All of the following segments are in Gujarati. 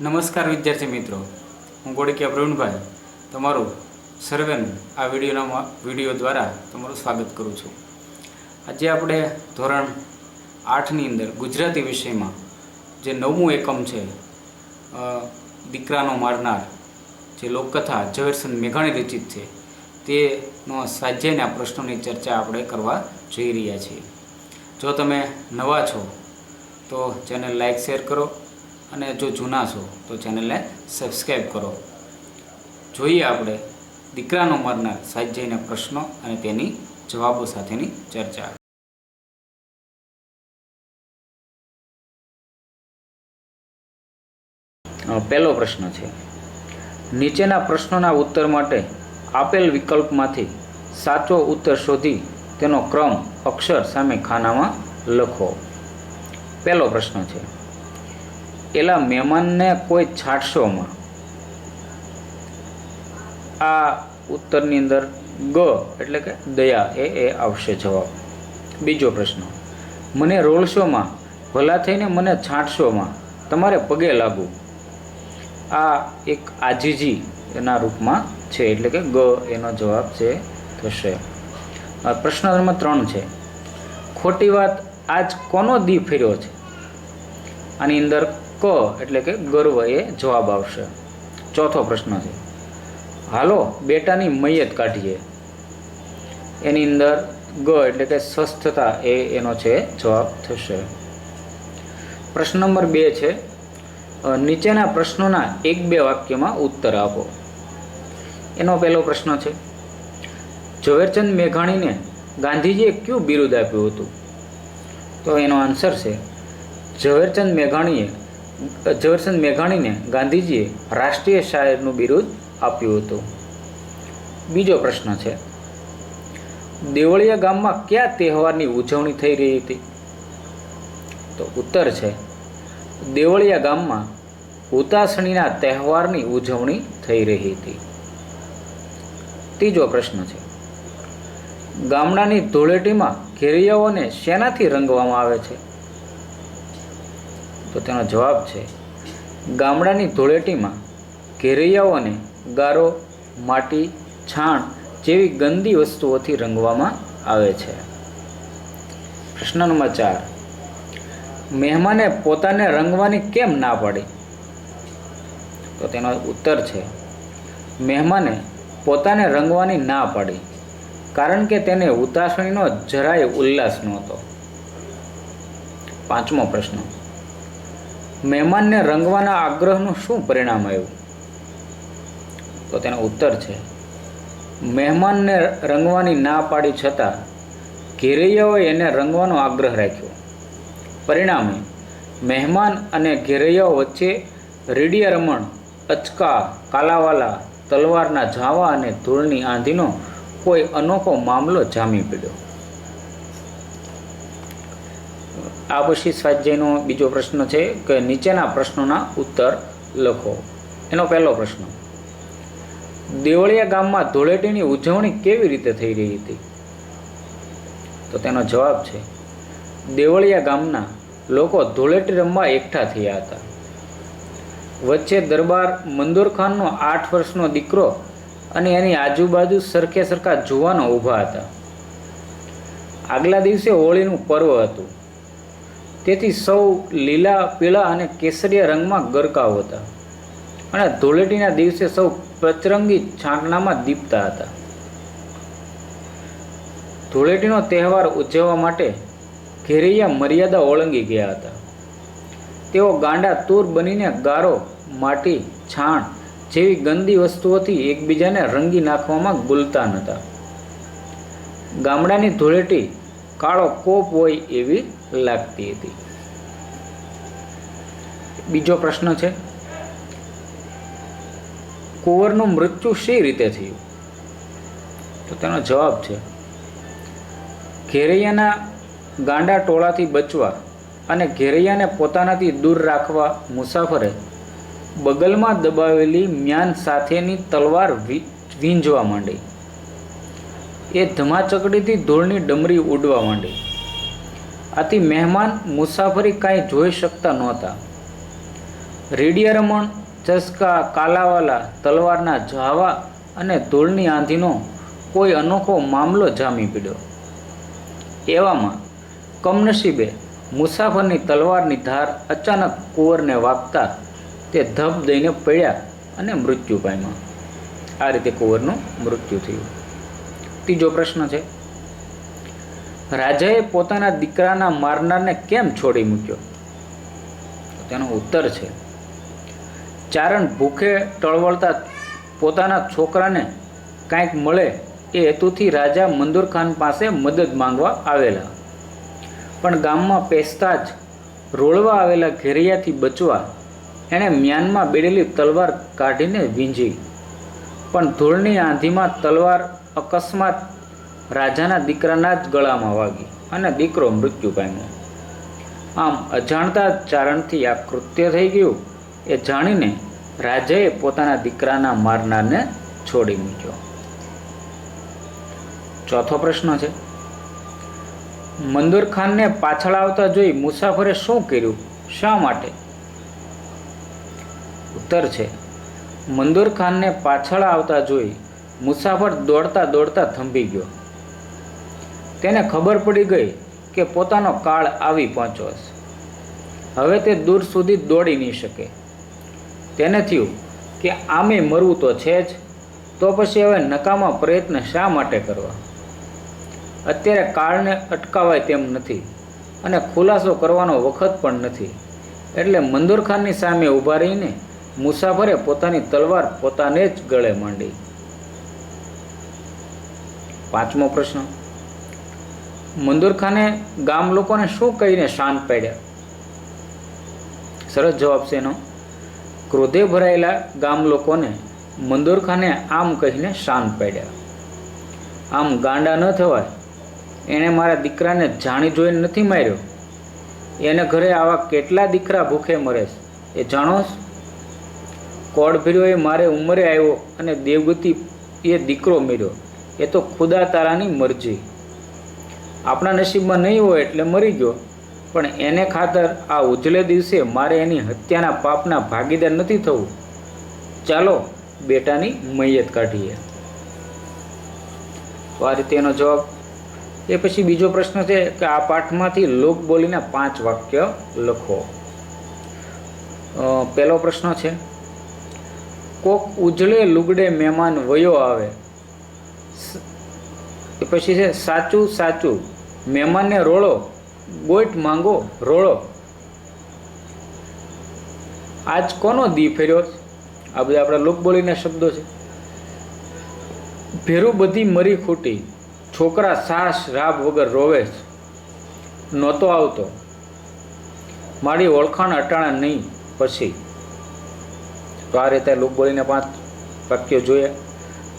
નમસ્કાર વિદ્યાર્થી મિત્રો. હું ગોળકિયા પ્રવીણભાઈ તમારું સર્વેનું આ વિડીયોના વીડિયો દ્વારા તમારું સ્વાગત કરું છું. આજે આપણે ધોરણ આઠની અંદર ગુજરાતી વિષયમાં જે નવમું એકમ છે દીકરાનો મારનાર જે લોકકથા ઝવેરચંદ મેઘાણી રચિત છે, તેનો સ્વાધ્યાયના પ્રશ્નોની ચર્ચા આપણે કરવા જઈ રહ્યા છીએ. જો તમે નવા છો, તો ચેનલ લાઈક, શેર કરો અને જો જૂના છો, તો ચેનલને સબસ્ક્રાઈબ કરો. જોઈએ આપણે દીકરાનો મરનાર સ્વાધ્યાયના પ્રશ્નો અને તેની જવાબો સાથેની ચર્ચા. પહેલો પ્રશ્ન છે. નીચેના પ્રશ્નોના ઉત્તર માટે આપેલ વિકલ્પમાંથી સાચો ઉત્તર શોધી તેનો ક્રમ અક્ષર સામે ખાનામાં લખો. પહેલો પ્રશ્ન છે. એલા મહેમાનને કોઈ છાંટશોમાં આ ઉત્તરની અંદર ગ એટલે કે દયા એ એ આવશે જવાબ. બીજો પ્રશ્ન. મને રોળશોમાં ભલા થઈને મને છાંટશોમાં તમારે પગે લાગુ. આ એક આજીજી એના રૂપમાં છે, એટલે કે ગ એનો જવાબ છે, થશે. પ્રશ્ન નંબર ત્રણ છે. ખોટી વાત આજ કોનો દી ફેર્યો છે? આની અંદર ક એટલે કે ગર્વ એ જવાબ આવશે. ચોથો પ્રશ્ન છે. હાલો, બેટાની મૈયત કાઢીએ. એની અંદર ગ એટલે કે સ્વસ્થતા એ એનો છે જવાબ થશે. પ્રશ્ન નંબર બે છે. નીચેના પ્રશ્નોના એક બે વાક્યમાં ઉત્તર આપો. એનો પહેલો પ્રશ્ન છે. ઝવેરચંદ મેઘાણીને ગાંધીજીએ કયું બિરુદ આપ્યું હતું? તો એનો આન્સર છે. ઝવેરચંદ મેઘાણીએ ઝવેરચંદ મેઘાણીને ગાંધીજીએ રાષ્ટ્રીય શાયરનું બિરુદ આપ્યું હતું. બીજો પ્રશ્ન છે, દેવળિયા ગામમાં કયા તહેવારની ઉજવણી થઈ રહી હતી? તો ઉત્તર છે, દેવળિયા ગામમાં ઉતાસણીના તહેવારની ઉજવણી થઈ રહી હતી. ત્રીજો પ્રશ્ન છે, ગામડાની ધૂળેટીમાં ઘેરિયાઓને શેનાથી રંગવામાં આવે છે? તો તેનો જવાબ છે, ગામડાની ધૂળેટીમાં ઘેરૈયાઓને ગારો, માટી, છાણ જેવી ગંદી વસ્તુઓથી રંગવામાં આવે છે. પ્રશ્ન નંબર ચાર, મહેમાને પોતાને રંગવાની કેમ ના પાડી? તો તેનો ઉત્તર છે, મહેમાને પોતાને રંગવાની ના પાડી, કારણ કે તેને ઉતાસણીનો જરાય ઉલ્લાસ નહોતો. પાંચમો પ્રશ્ન મહેમાનને રંગવાના આગ્રહનું શું પરિણામ આવ્યું? તો તેનો ઉત્તર છે, મહેમાનને રંગવાની ના પાડી છતાં ઘેરૈયાઓએ એને રંગવાનો આગ્રહ રાખ્યો. પરિણામે, મહેમાન અને ઘેરૈયાઓ વચ્ચે રેડિયા રમણ અચકા, કાલાવાલા, તલવારના ઝાવા અને ધૂળની આંધીનો કોઈ અનોખો મામલો જામી પડ્યો. આ પછી સ્વાધ્યાયનો બીજો પ્રશ્ન છે કે નીચેના પ્રશ્નોના ઉત્તર લખો. એનો પહેલો પ્રશ્ન. દેવળિયા ગામમાં ધૂળેટીની ઉજવણી કેવી રીતે થઈ રહી હતી? તો તેનો જવાબ છે, દેવળિયા ગામના લોકો ધૂળેટી રમવા એકઠા થયા હતા. વચ્ચે દરબાર મંદુરખાનનો આઠ વર્ષનો દીકરો અને એની આજુબાજુ સરખે સરખા જુવાનો ઊભા હતા. આગલા દિવસે હોળીનું પર્વ હતું. તેથી સૌ લીલા, પીળા અને કેસરીયા રંગમાં ગરકાવ હતા. અને ધૂળેટીના દિવસે સૌ પ્રચરંગી છાંટણામાં દીપતા હતા. ધૂળેટીનો તહેવાર ઉજવવા માટે ઘેરૈયા મર્યાદા ઓળંગી ગયા હતા. તેઓ ગાંડા તૂર બનીને ગારો, માટી, છાણ જેવી ગંદી વસ્તુઓથી એકબીજાને રંગી નાખવામાં ગુલતા નહોતા ગામડાની ધૂળેટી કાળો કોપ હોય એવી લાગતી હતી. બીજો પ્રશ્ન છે, કુંવરનું મૃત્યુ શી રીતે થયું? તો તેનો જવાબ છે, ઘેરૈયાના ગાંડા ટોળાથી બચવા અને ઘેરૈયાને પોતાનાથી દૂર રાખવા મુસાફરે બગલમાં દબાવેલી મ્યાન સાથેની તલવાર વીંઝવા માંડી. એ ધમાચકડીથી ધૂળની ડમરી ઉડવા માંડી. આથી મહેમાન મુસાફરી કાંઈ જોઈ શકતા નહોતા. રેડિયારમણ, ચસ્કા, કાલાવાલા, તલવારના ઝાવા અને ધૂળની આંધીનો કોઈ અનોખો મામલો જામી પડ્યો. એવામાં કમનસીબે મુસાફરની તલવારની ધાર અચાનક કુંવરને વાગતા તે ધબ દઈને પડ્યા અને મૃત્યુ પામ્યા. આ રીતે કુંવરનું મૃત્યુ થયું. ત્રીજો પ્રશ્ન છે. રાજાએ પોતાના દીકરાના મારનારને કેમ છોડી મૂક્યો? તેનો ઉત્તર છે. ચારણ ભૂખે ટળવળતા પોતાના છોકરાને કાંઈક મળે એ હેતુથી રાજા મંદુર ખાન પાસે મદદ માંગવા આવેલા. પણ ગામમાં પેસતા જ રોળવા આવેલા ઘેરિયાથી બચવા એણે મ્યાનમાં બેડેલી તલવાર કાઢીને વીંજી. પણ ધૂળની આંધીમાં તલવાર અકસ્માત રાજાના દીકરાના જ ગળામાં વાગી અને દીકરો મૃત્યુ પામ્યો. આમ અજાણતા ચારણથી આ કૃત્ય થઈ ગયું એ જાણીને રાજાએ પોતાના દીકરાના મારનારને છોડી મૂક્યો. ચોથો પ્રશ્ન છે, મંદુર ખાનને પાછળ આવતા જોઈ મુસાફરે શું કર્યું? શા માટે? ઉત્તર છે, મંદુર ખાનને પાછળ આવતા જોઈ મુસાફર દોડતા દોડતા થંભી ગયો. તેને ખબર પડી ગઈ કે પોતાનો કાળ આવી પહોંચ્યો છે હવે તે દૂર સુધી દોડી નહીં શકે. તેને થયું કે આમે મરવું તો છે જ, તો પછી હવે નકામા પ્રયત્ન શા માટે કરવા? અત્યારે કાળને અટકાવાય તેમ નથી અને ખુલાસો કરવાનો વખત પણ નથી. એટલે મંદુરખાનની સામે ઊભા રહીને મુસાફરે પોતાની તલવાર પોતાને જ ગળે માંડી. પાંચમો પ્રશ્ન. મંદુર ખાને ગામ લોકોને શું કહીને શાંત પાડ્યા? સરસ જવાબ છે એનો. ક્રોધે ભરાયેલા ગામ લોકોને મંદુર ખાને આમ કહીને શાંત પાડ્યા. આમ ગાંડા ન થવાય. એણે મારા દીકરાને જાણી જોઈને નથી માર્યો. એને ઘરે આવા કેટલા દીકરા ભૂખે મરે એ જાણોશ કોડ ભર્યો એ મારે ઉંમરે આવ્યો અને દેવગતિ એ દીકરો મેર્યો એ તો ખુદા તારાની મરજી. આપણા નસીબમાં નહીં હોય એટલે મરી ગયો. પણ એને ખાતર આ ઉજલે દિવસે મારે એની હત્યાના પાપના ભાગીદાર નથી થવું. ચાલો બેટાની મૈયત કાઢીએ. તો આ રીતે એનો જવાબ. એ પછી બીજો પ્રશ્ન છે કે આ પાઠમાંથી લોક બોલીના પાંચ વાક્ય લખો. પહેલો પ્રશ્ન છે, કોક ઉજળે લુગડે મહેમાન વયો આવે. પછી છે, સાચું સાચું. મહેમાનને રોળો ગોઈટ માંગો, રોળો. આજ કોનો દી ફેર્યો? આ બધા આપણા લોકબોલીના શબ્દો છે. ભેરું બધી મરી ખૂટી. છોકરા સાસ રાબ વગર રોવે છે. નહોતો આવતો. મારી ઓળખાણ અટાણા નહીં, પછી. તો આ રીતે લોકબોલીને પાંચ વાક્યો જોયા.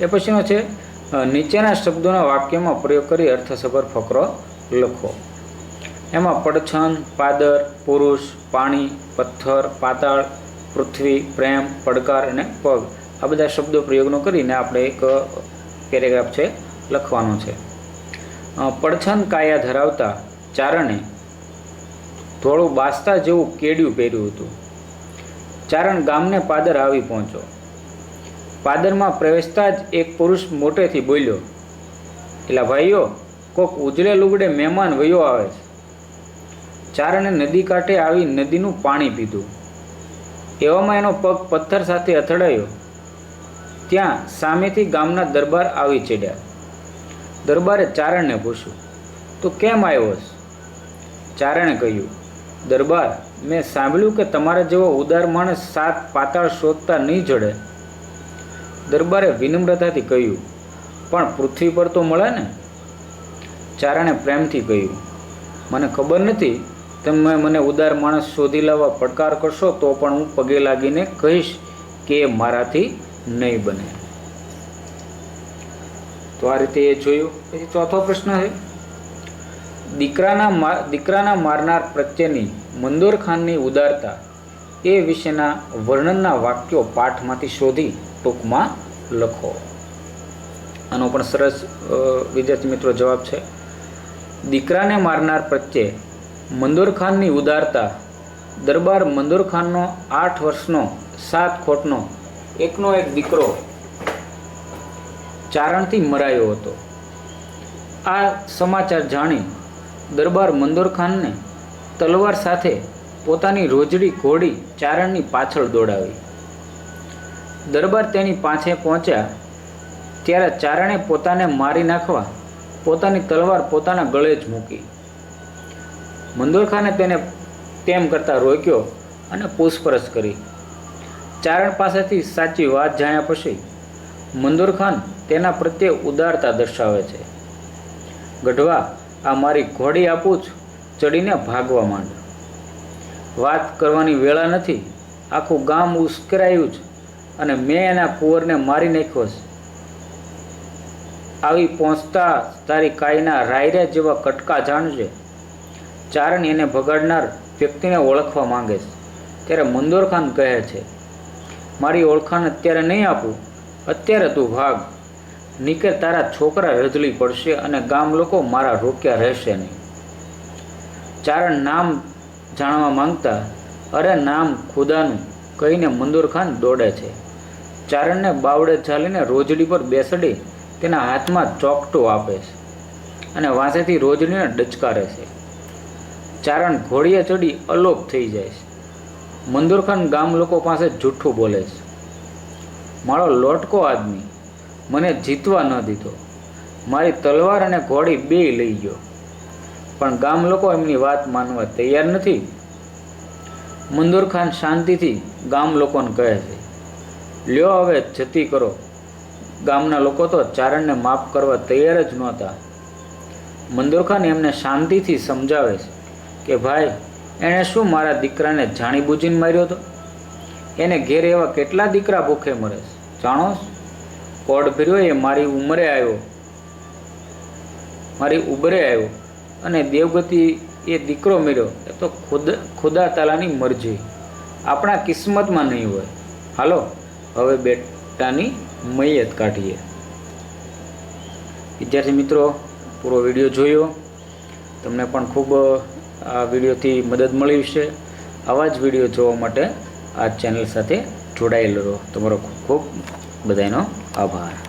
એ પછીનો છે નીચેના શબ્દોના વાક્યમાં પ્રયોગ કરી અર્થસભર ફકરો લખો. એમાં પડછન પાદર, પુરુષ, પાણી, પથ્થર, પાતાળ, પૃથ્વી, પ્રેમ, પડકાર અને પગ. આ બધા શબ્દો પ્રયોગનો કરીને આપણે એક પેરેગ્રાફ છે, લખવાનો છે. પડછન કાયા ધરાવતા ચારણે થોડું બાસ્તા જેવું કેડિયું પહેર્યું હતું. ચારણ ગામને પાદર આવી પહોંચ્યો. પાદરમાં પ્રવેશતા જ એક પુરુષ મોટેથી બોલ્યો એટલા ભાઈઓ, કોક ઉજળે લુગડે મહેમાન વયો આવે છે. ચારણે નદી કાંઠે આવી નદીનું પાણી પીધું. એવામાં એનો પગ પથ્થર સાથે અથડાયો. ત્યાં સામેથી ગામના દરબાર આવી ચડ્યા. દરબારે ચારણને પૂછ્યું, તો કેમ આવ્યો ચારણે કહ્યું, દરબાર, મેં સાંભળ્યું કે તમારા જેવો ઉદાર માણસ સાત પાતાળ શોધતા નહીં જડે. દરબારે વિનમ્રતાથી કહ્યું, પણ પૃથ્વી પર તો મળે ને? ચારણે પ્રેમથી કહ્યું, મને ખબર નથી, તમે મને ઉદાર માણસ શોધી લાવવા પડકાર કરશો તો પણ હું પગે લાગીને કહીશ કે એ મારાથી નહીં બને. તો આ રીતે એ જોયું. પછી ચોથો પ્રશ્ન છે, દીકરાના મા, દીકરાના મારનાર પ્રત્યેની મંદોર ખાનની ઉદારતા એ વિશેના વર્ણનના વાક્યો પાઠમાંથી શોધી ટૂંકમાં લખો. આનો પણ સરસ વિદ્યાર્થી મિત્રો જવાબ છે. દીકરાને મારનાર પ્રત્યે મંદુરખાનની ઉદારતા, દરબાર મંદુરખાનનો આઠ વર્ષનો સાત ખોટનો એકનો એક દીકરો ચારણથી મરાયો હતો. આ સમાચાર જાણી દરબાર મંદુરખાનને તલવાર સાથે પોતાની રોજડી ઘોડી ચારણની પાછળ દોડાવી. દરબાર તેની પાછે પહોંચ્યા. ત્યારે ચારણે પોતાને મારી નાખવા, પોતાની તલવાર પોતાના ગળે જ મૂકી. મંદુરખાને તેને તેમ કરતાં રોક્યો અને પૂછપરછ કરી. ચારણ પાસેથી સાચી વાત જાણ્યા પછી, મંદુરખાન તેના પ્રત્યે ઉદારતા દર્શાવે છે. ગઢવા, આ મારી ઘોડી આપું જ ચડીને ભાગવા માંડ. વાત કરવાની વેળા નથી, આખું ગામ ઉશ્કેરાયું જ. અને મેં એના કુંવરને મારી નાખ્યો છે. આવી પહોંચતા તારી કાઈના રાયરે જેવા કટકા જાણજે. ચારણ એને ભગાડનાર વ્યક્તિને ઓળખવા માંગે છે. ત્યારે મંદોરખાન કહે છે, મારી ઓળખાણ અત્યારે નહીં આપું. અત્યારે તું ભાગ. નીકળ તારા છોકરા રજલી પડશે અને ગામ લોકો મારા રોક્યા રહેશે નહીં. ચારણ નામ જાણવા માંગતા, અરે નામ ખુદાનું, કહીને મંદુરખાન દોડે છે. ચારણને બાવડે ચાલીને રોજડી પર બેસડી તેના હાથમાં ચોકટું આપે છે અને વાંસેથી રોજડીને ડચકારે છે. ચારણ ઘોડીએ ચડી અલોપ થઈ જાય છે. મંદુરખાન ગામ લોકો પાસે જૂઠું બોલે છે. મારો લોટકો આદમી, મને જીતવા ન દીધો. મારી તલવાર અને ઘોડી બે લઈ ગયો. પણ ગામ લોકો એમની વાત માનવા તૈયાર નથી. મંદુરખાન શાંતિથી ગામ લોકોને કહે છે. લ્યો હવે, જતી કરો. ગામના લોકો તો ચારણને માફ કરવા તૈયાર જ નહોતા. મંદુરખાન એમને શાંતિથી સમજાવે છે કે ભાઈ, એણે શું મારા દીકરાને જાણી બૂજીને માર્યો હતો એને ઘેર એવા કેટલા દીકરા ભૂખે મરે છે? જાણો કોડ ફેર્યો એ મારી ઉંમરે આવ્યો. મારી ઉંમરે આવ્યો. અને દેવગતિ એ દીકરો મળ્યો. એ તો ખુદ, ખુદા તાલાની મરજી. આપણા કિસ્મતમાં નહીં હોય. હાલો? હવે બેટાની મૈયત કાઢીએ. વિદ્યાર્થી મિત્રો, પૂરો વીડિયો જોયો. તમને પણ ખૂબ આ વિડીયોથી મદદ મળી છે આવા જ વીડિયો જોવા માટે આ ચેનલ સાથે જોડાયેલો રહો. તમારો ખૂબ ખૂબ બધાનો આભાર.